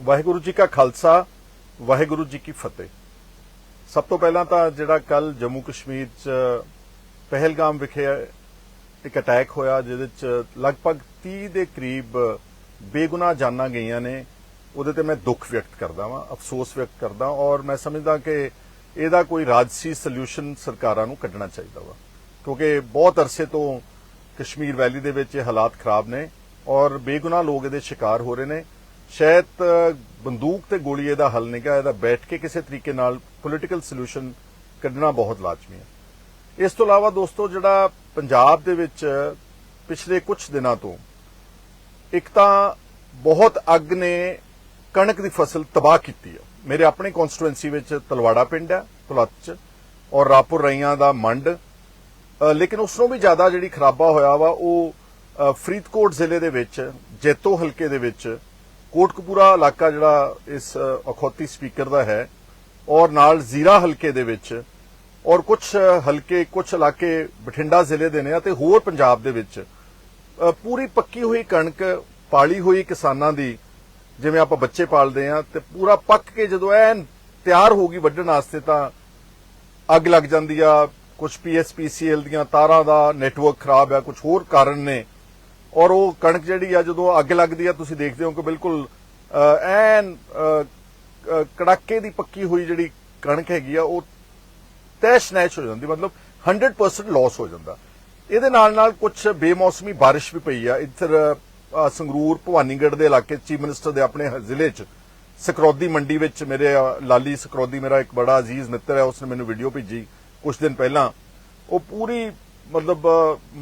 ਵਾਹਿਗੁਰੂ ਜੀ ਕਾ ਖਾਲਸਾ, ਵਾਹਿਗੁਰੂ ਜੀ ਕੀ ਫਤਿਹ। ਸਭ ਤੋਂ ਪਹਿਲਾਂ ਤਾਂ ਜਿਹੜਾ ਕੱਲ ਜੰਮੂ ਕਸ਼ਮੀਰ ਚ ਪਹਿਲਗਾਮ ਵਿਖੇ ਇੱਕ ਅਟੈਕ ਹੋਇਆ, ਜਿਹਦੇ ਚ ਲਗਭਗ 30 ਦੇ ਕਰੀਬ ਬੇਗੁਨਾਹ ਜਾਨਾਂ ਗਈਆਂ ਨੇ। ਉਹਦੇ ਤੇ ਮੈਂ ਦੁੱਖ ਵਿਅਕਤ ਕਰਦਾ ਵਾਂ, ਅਫਸੋਸ ਵਿਅਕਤ ਕਰਦਾ ਔਰ ਮੈਂ ਸਮਝਦਾ ਕਿ ਇਹਦਾ ਕੋਈ ਰਾਜਸੀ ਸੋਲੂਸ਼ਨ ਸਰਕਾਰਾਂ ਨੂੰ ਕੱਢਣਾ ਚਾਹੀਦਾ ਵਾ। ਕਿਉਂਕਿ ਬਹੁਤ ਅਰਸੇ ਤੋਂ ਕਸ਼ਮੀਰ ਵੈਲੀ ਦੇ ਵਿੱਚ ਇਹ ਹਾਲਾਤ ਖਰਾਬ ਨੇ ਔਰ ਬੇਗੁਨਾਹ ਲੋਕ ਇਹਦੇ ਸ਼ਿਕਾਰ ਹੋ ਰਹੇ ਨੇ। ਸ਼ਾਇਦ ਬੰਦੂਕ ਤੇ ਗੋਲੀ ਇਹਦਾ ਹੱਲ ਨਹੀਂਗਾ ਇਹਦਾ ਬੈਠ ਕੇ ਕਿਸੇ ਤਰੀਕੇ ਨਾਲ ਪੋਲੀਟੀਕਲ ਸੋਲੂਸ਼ਨ ਕੱਢਣਾ ਬਹੁਤ ਲਾਜ਼ਮੀ ਹੈ। ਇਸ ਤੋਂ ਇਲਾਵਾ ਦੋਸਤੋ, ਜਿਹੜਾ ਪੰਜਾਬ ਦੇ ਵਿੱਚ ਪਿਛਲੇ ਕੁਝ ਦਿਨਾਂ ਤੋਂ ਇੱਕ ਤਾਂ ਬਹੁਤ ਅੱਗ ਨੇ ਕਣਕ ਦੀ ਫਸਲ ਤਬਾਹ ਕੀਤੀ ਹੈ। ਮੇਰੇ ਆਪਣੇ ਕਨਸਟੀਟੂਐਂਸੀ ਵਿੱਚ ਤਲਵਾੜਾ ਪਿੰਡ ਹੈ ਤੁਲਤ ਚ, ਔਰ ਰਾਪੁਰ ਰਈਆਂ ਦਾ ਮੰਡ। ਲੇਕਿਨ ਉਸ ਨੂੰ ਵੀ ਜ਼ਿਆਦਾ ਜਿਹੜੀ ਖਰਾਬਾ ਹੋਇਆ ਵਾ, ਉਹ ਫਰੀਦਕੋਟ ਜ਼ਿਲ੍ਹੇ ਦੇ ਵਿੱਚ, ਜੈਤੋ ਹਲਕੇ ਦੇ ਵਿੱਚ ਕੋਟਕਪੂਰਾ ਇਲਾਕਾ ਜਿਹੜਾ ਇਸ ਅਖੌਤੀ ਸਪੀਕਰ ਦਾ ਹੈ ਔਰ ਨਾਲ ਜ਼ੀਰਾ ਹਲਕੇ ਦੇ ਵਿੱਚ ਔਰ ਕੁਝ ਹਲਕੇ ਕੁਝ ਇਲਾਕੇ ਬਠਿੰਡਾ ਜ਼ਿਲ੍ਹੇ ਦੇ ਨੇ ਅਤੇ ਹੋਰ ਪੰਜਾਬ ਦੇ ਵਿੱਚ ਪੂਰੀ ਪੱਕੀ ਹੋਈ ਕਣਕ, ਪਾਲੀ ਹੋਈ ਕਿਸਾਨਾਂ ਦੀ ਜਿਵੇਂ ਆਪਾਂ ਬੱਚੇ ਪਾਲਦੇ ਆ ਤੇ ਪੂਰਾ ਪੱਕ ਕੇ ਜਦੋਂ ਐਨ ਤਿਆਰ ਹੋ ਗਈ ਵੱਢਣ ਵਾਸਤੇ ਤਾਂ ਅੱਗ ਲੱਗ ਜਾਂਦੀ ਆ ਕੁਝ ਪੀਐਸਪੀਸੀਐਲ ਦੀਆਂ ਤਾਰਾਂ ਦਾ ਨੈਟਵਰਕ ਖਰਾਬ ਆ ਕੁਝ ਹੋਰ ਕਾਰਨ ਨੇ ਔਰ ਉਹ ਕਣਕ ਜਿਹੜੀ ਆ, ਜਦੋਂ ਅੱਗ ਲੱਗਦੀ ਆ, ਤੁਸੀਂ ਦੇਖਦੇ ਹੋ ਕਿ ਬਿਲਕੁਲ ਐਨ ਕੜਾਕੇ ਦੀ ਪੱਕੀ ਹੋਈ ਜਿਹੜੀ ਕਣਕ ਹੈਗੀ ਆ, ਉਹ ਤੈਸ਼ ਨੈਸ਼ ਹੋ ਜਾਂਦੀ, ਮਤਲਬ 100% ਲਾਸ ਹੋ ਜਾਂਦਾ। ਇਹਦੇ ਨਾਲ ਨਾਲ ਕੁਝ ਬੇਮੌਸਮੀ ਬਾਰਿਸ਼ ਵੀ ਪਈ ਆ। ਇੱਧਰ ਸੰਗਰੂਰ, ਭਵਾਨੀਗੜ੍ਹ ਦੇ ਇਲਾਕੇ ਚੀਫ ਮਿਨਿਸਟਰ ਦੇ ਆਪਣੇ ਜ਼ਿਲ੍ਹੇ 'ਚ, ਸਕਰੌਦੀ ਮੰਡੀ ਵਿੱਚ ਮੇਰੇ ਲਾਲੀ ਸਕਰੌਦੀ ਮੇਰਾ ਇੱਕ ਬੜਾ ਅਜ਼ੀਜ਼ ਮਿੱਤਰ ਹੈ, ਉਸਨੇ ਮੈਨੂੰ ਵੀਡੀਓ ਭੇਜੀ ਕੁਝ ਦਿਨ ਪਹਿਲਾਂ। ਉਹ ਪੂਰੀ ਮਤਲਬ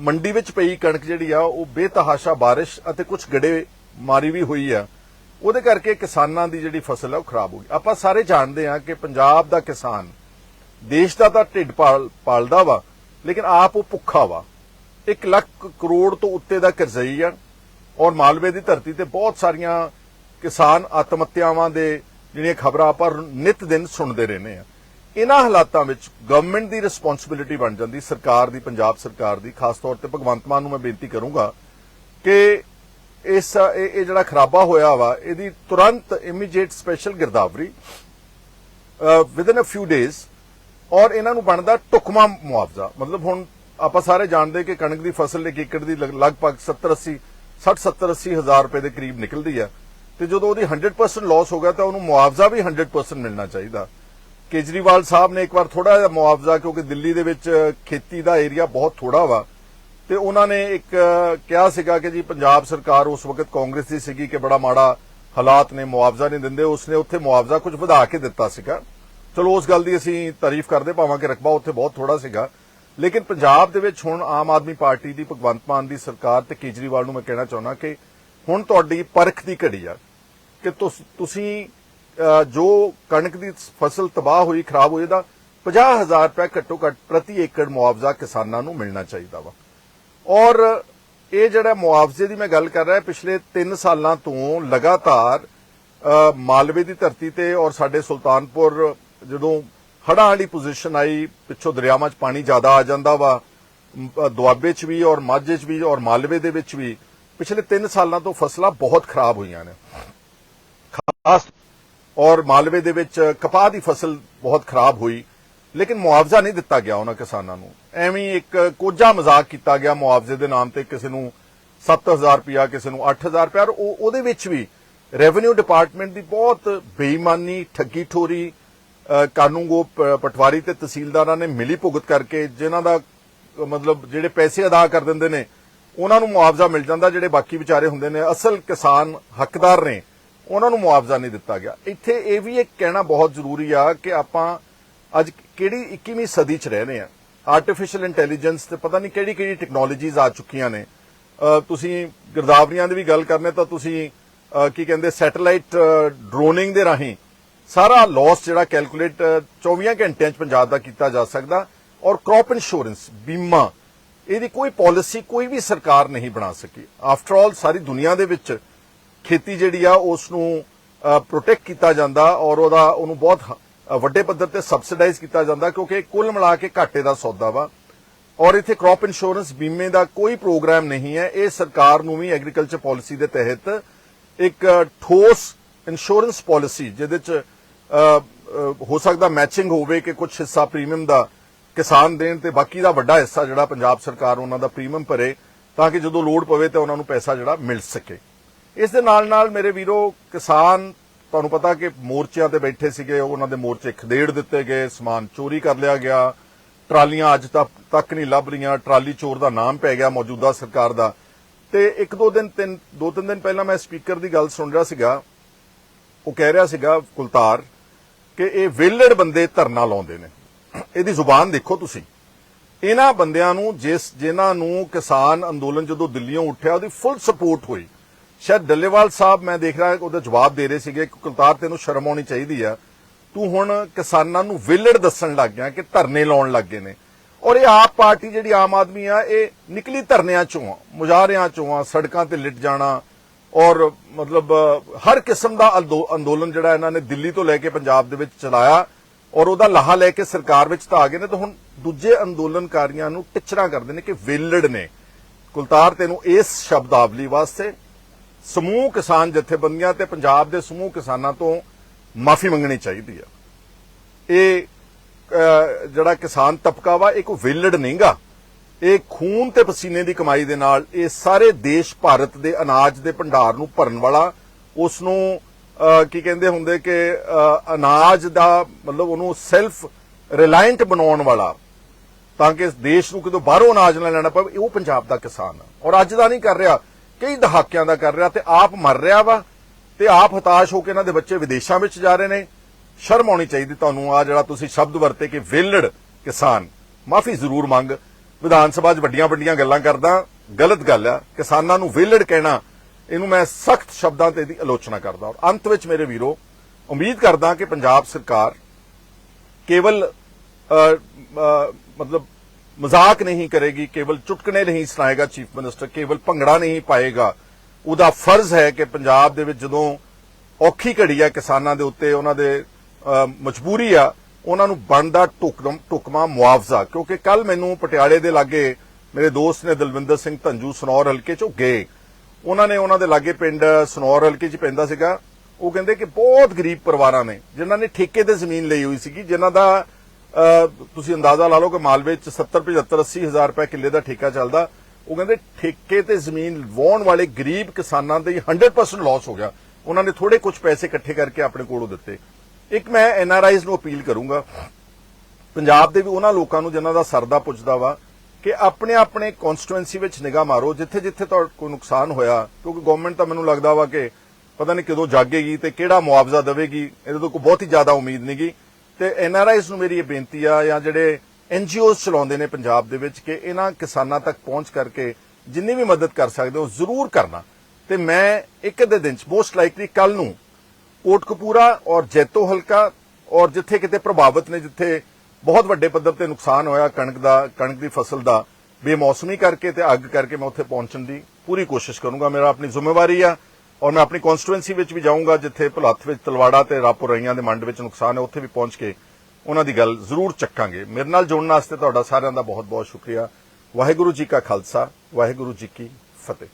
ਮੰਡੀ ਵਿੱਚ ਪਈ ਕਣਕ ਜਿਹੜੀ ਆ, ਉਹ ਬੇਤਹਾਸ਼ਾ ਬਾਰਿਸ਼ ਅਤੇ ਕੁਝ ਗੜੇ ਮਾਰੀ ਵੀ ਹੋਈ ਆ। ਉਹਦੇ ਕਰਕੇ ਕਿਸਾਨਾਂ ਦੀ ਜਿਹੜੀ ਫਸਲ ਆ, ਉਹ ਖਰਾਬ ਹੋ ਗਈ। ਆਪਾਂ ਸਾਰੇ ਜਾਣਦੇ ਆ ਕਿ ਪੰਜਾਬ ਦਾ ਕਿਸਾਨ ਦੇਸ਼ ਦਾ ਤਾਂ ਢਿੱਡ ਪਾਲਦਾ ਵਾ, ਲੇਕਿਨ ਆਪ ਉਹ ਭੁੱਖਾ ਵਾ। 1 ਲੱਖ ਕਰੋੜ ਤੋਂ ਉੱਤੇ ਦਾ ਕਰਜ਼ਈ ਆ ਔਰ ਮਾਲਵੇ ਦੀ ਧਰਤੀ ਤੇ ਬਹੁਤ ਸਾਰੀਆਂ ਕਿਸਾਨ ਆਤਮ ਹੱਤਿਆਵਾਂ ਦੇ ਜਿਹੜੀਆਂ ਖਬਰਾਂ ਆਪਾਂ ਨਿਤ ਦਿਨ ਸੁਣਦੇ ਰਹਿੰਦੇ ਆ। ਇਹਨਾਂ ਹਾਲਾਤਾਂ ਵਿੱਚ ਗਵਰਨਮੈਂਟ ਦੀ ਰਿਸਪੌਂਸਿਬਿਲਿਟੀ ਬਣ ਜਾਂਦੀ, ਸਰਕਾਰ ਦੀ, ਪੰਜਾਬ ਸਰਕਾਰ ਦੀ, ਖਾਸ ਤੌਰ ਤੇ ਭਗਵੰਤ ਮਾਨ ਨੂੰ ਮੈਂ ਬੇਨਤੀ ਕਰੂੰਗਾ ਕਿ ਇਸ, ਇਹ ਜਿਹੜਾ ਖਰਾਬਾ ਹੋਇਆ ਵਾ, ਇਹਦੀ ਤੁਰੰਤ ਇਮੀਡੀਏਟ ਸਪੈਸ਼ਲ ਗਿਰਦਾਵਰੀ ਵਿਦਨ ਅ ਫਿਊ ਡੇਜ਼ ਔਰ ਇਹਨਾਂ ਨੂੰ ਬਣਦਾ ਟੁਕਮਾ ਮੁਆਵਜ਼ਾ। ਮਤਲਬ ਹੁਣ ਆਪਾਂ ਸਾਰੇ ਜਾਣਦੇ ਕਿ ਕਣਕ ਦੀ ਫਸਲ ਇੱਕ ਏਕੜ ਦੀ ਲਗਭਗ 70 80 60 70 80 ਹਜ਼ਾਰ ਰੁਪਏ ਦੇ ਕਰੀਬ ਨਿਕਲਦੀ ਆ ਤੇ ਜਦੋਂ ਉਹਦੀ 100% ਲਾਸ ਹੋ ਗਿਆ ਤਾਂ ਉਹਨੂੰ ਮੁਆਵਜ਼ਾ ਵੀ 100% ਮਿਲਣਾ ਚਾਹੀਦਾ। ਕੇਜਰੀਵਾਲ ਸਾਹਿਬ ਨੇ ਇੱਕ ਵਾਰ ਥੋੜਾ ਜਿਹਾ ਮੁਆਵਜ਼ਾ, ਕਿਉਂਕਿ ਦਿੱਲੀ ਦੇ ਵਿੱਚ ਖੇਤੀ ਦਾ ਏਰੀਆ ਬਹੁਤ ਥੋੜਾ ਵਾ, ਤੇ ਉਹਨਾਂ ਨੇ ਇੱਕ ਕਿਹਾ ਸੀਗਾ ਕਿ ਜੀ ਪੰਜਾਬ ਸਰਕਾਰ ਉਸ ਵਕਤ ਕਾਂਗਰਸ ਦੀ ਸੀਗੀ ਕਿ ਬੜਾ ਮਾੜਾ ਹਾਲਾਤ ਨੇ, ਮੁਆਵਜ਼ਾ ਨਹੀਂ ਦਿੰਦੇ, ਉਸਨੇ ਉੱਥੇ ਮੁਆਵਜ਼ਾ ਕੁਝ ਵਧਾ ਕੇ ਦਿੱਤਾ ਸੀਗਾ। ਚਲੋ, ਉਸ ਗੱਲ ਦੀ ਅਸੀਂ ਤਾਰੀਫ ਕਰਦੇ ਭਾਵਾਂ ਕਿ ਰਕਬਾ ਉੱਥੇ ਬਹੁਤ ਥੋੜਾ ਸੀਗਾ। ਲੇਕਿਨ ਪੰਜਾਬ ਦੇ ਵਿੱਚ ਹੁਣ ਆਮ ਆਦਮੀ ਪਾਰਟੀ ਦੀ ਭਗਵੰਤ ਮਾਨ ਦੀ ਸਰਕਾਰ ਤੇ ਕੇਜਰੀਵਾਲ ਨੂੰ ਮੈਂ ਕਹਿਣਾ ਚਾਹੁੰਦਾ ਕਿ ਹੁਣ ਤੁਹਾਡੀ ਪਰਖ ਦੀ ਘੜੀ ਆ, ਕਿ ਤੁਸੀਂ ਜੋ ਕਣਕ ਦੀ ਫਸਲ ਤਬਾਹ ਹੋਈ, ਖਰਾਬ ਹੋਈ ਦਾ 50000 ਰੁਪਏ ਘੱਟੋ ਘੱਟ ਪ੍ਰਤੀ ਏਕੜ ਮੁਆਵਜ਼ਾ ਕਿਸਾਨਾਂ ਨੂੰ ਮਿਲਣਾ ਚਾਹੀਦਾ ਵਾ। ਔਰ ਇਹ ਜਿਹੜਾ ਮੁਆਵਜ਼ੇ ਦੀ ਮੈਂ ਗੱਲ ਕਰ ਰਿਹਾ ਪਿਛਲੇ 3 ਸਾਲਾਂ ਤੋਂ ਲਗਾਤਾਰ ਮਾਲਵੇ ਦੀ ਧਰਤੀ ਤੇ ਔਰ ਸਾਡੇ ਸੁਲਤਾਨਪੁਰ, ਜਦੋਂ ਹੜਾਂ ਵਾਲੀ ਪੋਜੀਸ਼ਨ ਆਈ, ਪਿੱਛੋਂ ਦਰਿਆਵਾਂ 'ਚ ਪਾਣੀ ਜ਼ਿਆਦਾ ਆ ਜਾਂਦਾ ਵਾ ਦੁਆਬੇ 'ਚ ਵੀ ਔਰ ਮਾਝੇ 'ਚ ਵੀ ਔਰ ਮਾਲਵੇ ਦੇ ਵਿੱਚ ਵੀ, ਪਿਛਲੇ 3 ਸਾਲਾਂ ਤੋਂ ਫਸਲਾਂ ਬਹੁਤ ਖਰਾਬ ਹੋਈਆਂ ਨੇ। ਖਾਸ ਔਰ ਮਾਲਵੇ ਦੇ ਵਿੱਚ ਕਪਾਹ ਦੀ ਫਸਲ ਬਹੁਤ ਖਰਾਬ ਹੋਈ, ਲੇਕਿਨ ਮੁਆਵਜ਼ਾ ਨਹੀਂ ਦਿੱਤਾ ਗਿਆ ਉਹਨਾਂ ਕਿਸਾਨਾਂ ਨੂੰ। ਐਵੇਂ ਹੀ ਇੱਕ ਕੋਝਾ ਮਜ਼ਾਕ ਕੀਤਾ ਗਿਆ ਮੁਆਵਜ਼ੇ ਦੇ ਨਾਮ ਤੇ ਕਿਸੇ ਨੂੰ 7000 ਰੁਪਇਆ, ਕਿਸੇ ਨੂੰ 8000 ਰੁਪਇਆ, ਔਰ ਉਹ ਉਹਦੇ ਵਿੱਚ ਵੀ ਰੈਵਨਿਊ ਡਿਪਾਰਟਮੈਂਟ ਦੀ ਬਹੁਤ ਬੇਈਮਾਨੀ ਠੱਗੀ ਠੋਰੀ ਕਾਨੂੰਗੋ ਪਟਵਾਰੀ ਤੇ ਤਹਿਸੀਲਦਾਰਾਂ ਨੇ ਮਿਲੀ ਭੁਗਤ ਕਰਕੇ ਜਿਨ੍ਹਾਂ ਦਾ ਮਤਲਬ ਜਿਹੜੇ ਪੈਸੇ ਅਦਾ ਕਰ ਦਿੰਦੇ ਨੇ, ਉਹਨਾਂ ਨੂੰ ਮੁਆਵਜ਼ਾ ਮਿਲ ਜਾਂਦਾ ਜਿਹੜੇ ਬਾਕੀ ਵਿਚਾਰੇ ਹੁੰਦੇ ਨੇ। ਅਸਲ ਕਿਸਾਨ ਹੱਕਦਾਰ ਨੇ। ਉਹਨਾਂ ਨੂੰ ਮੁਆਵਜ਼ਾ ਨਹੀਂ ਦਿੱਤਾ ਗਿਆ। ਇੱਥੇ ਇਹ ਵੀ ਇੱਕ ਕਹਿਣਾ ਬਹੁਤ ਜ਼ਰੂਰੀ ਆ ਕਿ ਆਪਾਂ ਅੱਜ ਕਿਹੜੀ 21ਵੀਂ ਸਦੀ 'ਚ ਰਹਿ ਰਹੇ ਆ ਆਰਟੀਫੀਸ਼ੀਅਲ ਇੰਟੈਲੀਜੈਂਸ ਤੇ ਪਤਾ ਨਹੀਂ ਕਿਹੜੀ ਕਿਹੜੀ ਟੈਕਨੋਲੋਜੀਜ਼ ਆ ਚੁੱਕੀਆਂ ਨੇ। ਤੁਸੀਂ ਗਿਰਦਾਵਰੀਆਂ ਦੀ ਵੀ ਗੱਲ ਕਰਨੇ ਤਾਂ ਤੁਸੀਂ ਕੀ ਕਹਿੰਦੇ, ਸੈਟੇਲਾਈਟ ਡਰੋਨਿੰਗ ਦੇ ਰਾਹੀਂ ਸਾਰਾ ਲਾਸ ਜਿਹੜਾ ਕੈਲਕੂਲੇਟ 24 ਘੰਟਿਆਂ 'ਚ ਪੰਜਾਬ ਦਾ ਕੀਤਾ ਜਾ ਸਕਦਾ ਔਰ ਕ੍ਰੌਪ ਇੰਸ਼ੋਰੈਂਸ ਬੀਮਾ, ਇਹਦੀ ਕੋਈ ਪਾਲਿਸੀ ਕੋਈ ਵੀ ਸਰਕਾਰ ਨਹੀਂ ਬਣਾ ਸਕੀ। ਆਫਟਰ ਆਲ ਸਾਰੀ ਦੁਨੀਆ ਦੇ ਵਿੱਚ ਖੇਤੀ ਜਿਹੜੀ ਆ ਉਸ ਨੂੰ ਪ੍ਰੋਟੈਕਟ ਕੀਤਾ ਜਾਂਦਾ ਔਰ ਉਹਦਾ, ਉਹਨੂੰ ਬਹੁਤ ਵੱਡੇ ਪੱਧਰ ਤੇ ਸਬਸਿਡਾਈਜ਼ ਕੀਤਾ ਜਾਂਦਾ ਕਿਉਂਕਿ ਕੁੱਲ ਮਿਲਾ ਕੇ ਘਾਟੇ ਦਾ ਸੌਦਾ ਵਾ। ਔਰ ਇੱਥੇ ਕ੍ਰੌਪ ਇੰਸ਼ੋਰੈਂਸ ਬੀਮੇ ਦਾ ਕੋਈ ਪ੍ਰੋਗਰਾਮ ਨਹੀਂ ਹੈ। ਇਹ ਸਰਕਾਰ ਨੂੰ ਵੀ ਐਗਰੀਕਲਚਰ ਪਾਲਿਸੀ ਦੇ ਤਹਿਤ ਇੱਕ ਠੋਸ ਇੰਸ਼ੋਰੈਂਸ ਪਾਲਿਸੀ ਜਿਹਦੇ ਚ ਹੋ ਸਕਦਾ ਮੈਚਿੰਗ ਹੋਵੇ ਕਿ ਕੁਝ ਹਿੱਸਾ ਪ੍ਰੀਮੀਅਮ ਦਾ ਕਿਸਾਨ ਦੇਣ ਤੇ ਬਾਕੀ ਦਾ ਵੱਡਾ ਹਿੱਸਾ ਜਿਹੜਾ ਪੰਜਾਬ ਸਰਕਾਰ ਉਹਨਾਂ ਦਾ ਪ੍ਰੀਮੀਅਮ ਭਰੇ ਤਾਂ ਕਿ ਜਦੋਂ ਲੋੜ ਪਵੇ ਤੇ ਉਹਨਾਂ ਨੂੰ ਪੈਸਾ ਜਿਹੜਾ ਮਿਲ ਸਕੇ। ਇਸ ਦੇ ਨਾਲ ਨਾਲ ਮੇਰੇ ਵੀਰੋ, ਕਿਸਾਨ, ਤੁਹਾਨੂੰ ਪਤਾ ਕਿ ਮੋਰਚਿਆਂ ਤੇ ਬੈਠੇ ਸੀਗੇ, ਉਹਨਾਂ ਦੇ ਮੋਰਚੇ ਖਦੇੜ ਦਿੱਤੇ ਗਏ, ਸਮਾਨ ਚੋਰੀ ਕਰ ਲਿਆ ਗਿਆ। ਟਰਾਲੀਆਂ ਅੱਜ ਤੱਕ ਤੱਕ ਨਹੀਂ ਲੱਭ ਰਹੀਆਂ, ਟਰਾਲੀ ਚੋਰ ਦਾ ਨਾਮ ਪੈ ਗਿਆ ਮੌਜੂਦਾ ਸਰਕਾਰ ਦਾ। ਤੇ ਇੱਕ ਦੋ ਦਿਨ, ਤਿੰਨ, ਦੋ ਤਿੰਨ ਦਿਨ ਪਹਿਲਾਂ ਮੈਂ ਸਪੀਕਰ ਦੀ ਗੱਲ ਸੁਣ ਰਿਹਾ ਸੀਗਾ, ਉਹ ਕਹਿ ਰਿਹਾ ਸੀਗਾ ਕੁਲਤਾਰ ਕਿ ਇਹ ਵਿਹਲੜ ਬੰਦੇ ਧਰਨਾ ਲਾਉਂਦੇ ਨੇ। ਇਹਦੀ ਜ਼ੁਬਾਨ ਦੇਖੋ ਤੁਸੀਂ। ਇਹਨਾਂ ਬੰਦਿਆਂ ਨੂੰ, ਜਿਸ, ਜਿਨ੍ਹਾਂ ਨੂੰ ਕਿਸਾਨ ਅੰਦੋਲਨ ਜਦੋਂ ਦਿੱਲੀੋਂ ਉੱਠਿਆ, ਉਹਦੀ ਫੁੱਲ ਸਪੋਰਟ ਹੋਈ। ਸ਼ਾਇਦ ਡੱਲੇਵਾਲ ਸਾਹਿਬ ਮੈਂ ਦੇਖ ਰਿਹਾ ਉਹਦਾ ਜਵਾਬ ਦੇ ਰਹੇ ਸੀਗੇ ਕਿ ਕੁਲਤਾਰ, ਤੈਨੂੰ ਸ਼ਰਮ ਆਉਣੀ ਚਾਹੀਦੀ ਆ। ਤੂੰ ਹੁਣ ਕਿਸਾਨਾਂ ਨੂੰ ਵਿਹਲੜ ਦੱਸਣ ਲੱਗ ਗਿਆ ਕਿ ਧਰਨੇ ਲਾਉਣ ਲੱਗ ਗਏ ਨੇ। ਔਰ ਇਹ ਆਪ ਪਾਰਟੀ ਜਿਹੜੀ ਆਮ ਆਦਮੀ ਆ, ਇਹ ਨਿਕਲੀ ਧਰਨਿਆਂ ਚੋਂ ਆ, ਮੁਜ਼ਾਹਰਿਆਂ ਚੋਂ ਆ, ਸੜਕਾਂ ਤੇ ਲਿਟ ਜਾਣਾ। ਔਰ ਮਤਲਬ, ਹਰ ਕਿਸਮ ਦਾ ਅੰਦੋਲਨ ਜਿਹੜਾ ਇਹਨਾਂ ਨੇ ਦਿੱਲੀ ਤੋਂ ਲੈ ਕੇ ਪੰਜਾਬ ਦੇ ਵਿੱਚ ਚਲਾਇਆ ਔਰ ਉਹਦਾ ਲਾਹਾ ਲੈ ਕੇ ਸਰਕਾਰ ਵਿੱਚ ਤਾਂ ਆ ਗਏ ਨੇ, ਤਾਂ ਹੁਣ ਦੂਜੇ ਅੰਦੋਲਨਕਾਰੀਆਂ ਨੂੰ ਟਿਚਰਾ ਕਰਦੇ ਨੇ ਕਿ ਵੇਲੜ ਨੇ। ਕੁਲਤਾਰ, ਤੈਨੂੰ ਇਸ ਸ਼ਬਦਾਵਲੀ ਵਾਸਤੇ ਸਮੂਹ ਕਿਸਾਨ ਜਥੇਬੰਦੀਆਂ ਤੇ ਪੰਜਾਬ ਦੇ ਸਮੂਹ ਕਿਸਾਨਾਂ ਤੋਂ ਮਾਫੀ ਮੰਗਣੀ ਚਾਹੀਦੀ ਆ। ਇਹ ਜਿਹੜਾ ਕਿਸਾਨ ਤਬਕਾ ਵਾ, ਇਹ ਕੋਈ ਵਿਲੜ ਨਹੀਂਗਾ। ਇਹ ਖੂਨ ਤੇ ਪਸੀਨੇ ਦੀ ਕਮਾਈ ਦੇ ਨਾਲ ਇਹ ਸਾਰੇ ਦੇਸ਼ ਭਾਰਤ ਦੇ ਅਨਾਜ ਦੇ ਭੰਡਾਰ ਨੂੰ ਭਰਨ ਵਾਲਾ, ਉਸ ਨੂੰ ਕੀ ਕਹਿੰਦੇ ਹੁੰਦੇ ਕਿ ਅਨਾਜ ਦਾ ਮਤਲਬ ਉਹਨੂੰ ਸੈਲਫ ਰਿਲਾਇੰਟ ਬਣਾਉਣ ਵਾਲਾ, ਤਾਂ ਕਿ ਇਸ ਦੇਸ਼ ਨੂੰ ਕਿਤੋਂ ਬਾਹਰੋਂ ਅਨਾਜ ਨਾ ਲੈਣਾ ਪਵੇ ਉਹ ਪੰਜਾਬ ਦਾ ਕਿਸਾਨ ਆ। ਔਰ ਅੱਜ ਦਾ ਨਹੀਂ ਕਰ ਰਿਹਾ। ਕਈ ਦਹਾਕਿਆਂ ਦਾ ਕਰ ਰਿਹਾ ਤੇ ਆਪ ਮਰ ਰਿਹਾ ਵਾ ਤੇ ਆਪ ਹਤਾਸ਼ ਹੋ ਕੇ ਇਹਨਾਂ ਦੇ ਬੱਚੇ ਵਿਦੇਸ਼ਾਂ ਵਿੱਚ ਜਾ ਰਹੇ ਨੇ। ਸ਼ਰਮ ਆਉਣੀ ਚਾਹੀਦੀ ਤੁਹਾਨੂੰ ਆ ਜਿਹੜਾ ਤੁਸੀਂ ਸ਼ਬਦ ਵਰਤੇ ਕਿ ਵਿਲੜ ਕਿਸਾਨ। ਮਾਫੀ ਜ਼ਰੂਰ ਮੰਗ। ਵਿਧਾਨ ਸਭਾ 'ਚ ਵੱਡੀਆਂ ਵੱਡੀਆਂ ਗੱਲਾਂ ਕਰਦਾ, ਗਲਤ ਗੱਲ ਆ। ਕਿਸਾਨਾਂ ਨੂੰ ਵਿਲੜ ਕਹਿਣਾ, ਇਹਨੂੰ ਮੈਂ ਸਖਤ ਸ਼ਬਦਾਂ ਤੇ ਦੀ ਆਲੋਚਨਾ ਕਰਦਾ। ਔਰ ਅੰਤ ਵਿੱਚ ਮੇਰੇ ਵੀਰੋ, ਉਮੀਦ ਕਰਦਾ ਕਿ ਪੰਜਾਬ ਸਰਕਾਰ ਕੇਵਲ ਮਤਲਬ ਮਜ਼ਾਕ ਨਹੀਂ ਕਰੇਗੀ, ਕੇਵਲ ਚੁਟਕਣੇ ਨਹੀਂ ਸੁਣਾਏਗਾ ਚੀਫ ਮਿਨਿਸਟਰ, ਕੇਵਲ ਭੰਗੜਾ ਨਹੀਂ ਪਾਏਗਾ। ਉਹਦਾ ਫਰਜ਼ ਹੈ ਕਿ ਪੰਜਾਬ ਦੇ ਵਿੱਚ ਜਦੋਂ ਔਖੀ ਘੜੀ ਹੈ ਕਿਸਾਨਾਂ ਦੇ ਉੱਤੇ, ਉਹਨਾਂ ਦੇ ਮਜਬੂਰੀ ਆ, ਉਹਨਾਂ ਨੂੰ ਬਣਦਾ ਟੁਕਮ ਟੁਕਮਾ ਮੁਆਵਜ਼ਾ। ਕਿਉਂਕਿ ਕੱਲ ਮੈਨੂੰ ਪਟਿਆਲੇ ਦੇ ਲਾਗੇ ਮੇਰੇ ਦੋਸਤ ਨੇ ਦਲਵਿੰਦਰ ਸਿੰਘ ਧੰਜੂ ਸਨੌਰ ਹਲਕੇ ਚੋਂ ਗਏ। ਉਹਨਾਂ ਨੇ ਉਹਨਾਂ ਦੇ ਲਾਗੇ ਪਿੰਡ ਸਨੌਰ ਹਲਕੇ 'ਚ ਪੈਂਦਾ ਸੀਗਾ। ਉਹ ਕਹਿੰਦੇ ਕਿ ਬਹੁਤ ਗਰੀਬ ਪਰਿਵਾਰਾਂ ਨੇ, ਜਿਨ੍ਹਾਂ ਨੇ ਠੇਕੇ ਤੇ ਜ਼ਮੀਨ ਲਈ ਹੋਈ ਸੀਗੀ, ਜਿਨ੍ਹਾਂ ਦਾ ਤੁਸੀਂ ਅੰਦਾਜ਼ਾ ਲਾ ਲਓ ਕਿ ਮਾਲਵੇ 'ਚ 70 75 80 ਹਜ਼ਾਰ ਰੁਪਏ ਕਿੱਲੇ ਦਾ ਠੇਕਾ ਚੱਲਦਾ। ਉਹ ਕਹਿੰਦੇ ਠੇਕੇ ਤੇ ਜ਼ਮੀਨ ਵਾਉਣ ਵਾਲੇ ਗਰੀਬ ਕਿਸਾਨਾਂ ਦੇ 100% ਲਾਸ ਹੋ ਗਿਆ। ਉਹਨਾਂ ਨੇ ਥੋੜੇ ਕੁਝ ਪੈਸੇ ਇਕੱਠੇ ਕਰਕੇ ਆਪਣੇ ਕੋਲੋਂ ਦਿੱਤੇ। ਇੱਕ ਮੈਂ ਐਨ ਆਰ ਆਈਜ਼ ਨੂੰ ਅਪੀਲ ਕਰੂੰਗਾ। ਪੰਜਾਬ ਦੇ ਵੀ ਉਹਨਾਂ ਲੋਕਾਂ ਨੂੰ ਜਿਨ੍ਹਾਂ ਦਾ ਸਰਦਾ ਪੁੱਛਦਾ ਵਾ ਕਿ ਆਪਣੇ ਆਪਣੇ ਕਨਸਟੀਟੂਐਂਸੀ ਵਿੱਚ ਨਿਗਾਹ ਮਾਰੋ, ਜਿੱਥੇ ਜਿੱਥੇ ਤੁਹਾਡਾ ਕੋਈ ਨੁਕਸਾਨ ਹੋਇਆ। ਕਿਉਂਕਿ ਗਵਰਨਮੈਂਟ ਤਾਂ ਮੈਨੂੰ ਲੱਗਦਾ ਵਾ ਕਿ ਪਤਾ ਨਹੀਂ ਕਦੋਂ ਜਾਗੇਗੀ ਤੇ ਕਿਹੜਾ ਮੁਆਵਜ਼ਾ ਦੇਵੇਗੀ, ਇਹਦੇ ਤੋਂ ਕੋਈ ਬਹੁਤ ਹੀ ਜ਼ਿਆਦਾ ਉਮੀਦ ਨਹੀਂਗੀ ਤੇ ਐਨਆਰਆਈਜ਼ ਨੂੰ ਮੇਰੀ ਇਹ ਬੇਨਤੀ ਆ ਜਾਂ ਜਿਹੜੇ ਐਨ ਜੀ ਓਜ਼ ਚਲਾਉਂਦੇ ਨੇ ਪੰਜਾਬ ਦੇ ਵਿੱਚ ਕਿ ਇਹਨਾਂ ਕਿਸਾਨਾਂ ਤੱਕ ਪਹੁੰਚ ਕਰਕੇ ਜਿੰਨੀ ਵੀ ਮਦਦ ਕਰ ਸਕਦੇ ਹੋ, ਜ਼ਰੂਰ ਕਰਨਾ। ਤੇ ਮੈਂ ਇੱਕ ਅੱਧੇ ਦਿਨ ਚ ਮੋਸਟ ਲਾਈਕਲੀ ਕੱਲ ਨੂੰ ਕੋਟਕਪੂਰਾ ਔਰ ਜੈਤੋ ਹਲਕਾ ਔਰ ਜਿੱਥੇ ਕਿਤੇ ਪ੍ਰਭਾਵਿਤ ਨੇ, ਜਿੱਥੇ ਬਹੁਤ ਵੱਡੇ ਪੱਧਰ ਤੇ ਨੁਕਸਾਨ ਹੋਇਆ ਕਣਕ ਦਾ, ਕਣਕ ਦੀ ਫਸਲ ਦਾ, ਬੇਮੌਸਮੀ ਕਰਕੇ ਤੇ ਅੱਗ ਕਰਕੇ ਮੈਂ ਉੱਥੇ ਪਹੁੰਚਣ ਦੀ ਪੂਰੀ ਕੋਸ਼ਿਸ਼ ਕਰੂੰਗਾ। ਮੇਰਾ ਆਪਣੀ ਜ਼ਿੰਮੇਵਾਰੀ ਆ। ਔਰ ਮੈਂ ਆਪਣੀ ਕਨਸਟੀਟੂਐਂਸੀ ਵਿੱਚ ਵੀ ਜਾਊਂਗਾ, ਜਿੱਥੇ ਭੁਲੱਥ ਵਿੱਚ ਤਲਵਾੜਾ ਤੇ ਰਾਪੁਰ ਰਈਆਂ ਦੇ ਮੰਡ ਵਿੱਚ ਨੁਕਸਾਨ ਹੈ, ਉੱਥੇ ਵੀ ਪਹੁੰਚ ਕੇ ਉਹਨਾਂ ਦੀ ਗੱਲ ਜ਼ਰੂਰ ਚੱਕਾਂਗੇ। ਮੇਰੇ ਨਾਲ ਜੁੜਨ ਵਾਸਤੇ ਤੁਹਾਡਾ ਸਾਰਿਆਂ ਦਾ ਬਹੁਤ ਬਹੁਤ ਸ਼ੁਕਰੀਆ। ਵਾਹਿਗੁਰੂ ਜੀ ਕਾ ਖਾਲਸਾ, ਵਾਹਿਗੁਰੂ ਜੀ ਕੀ ਫਤਿਹ।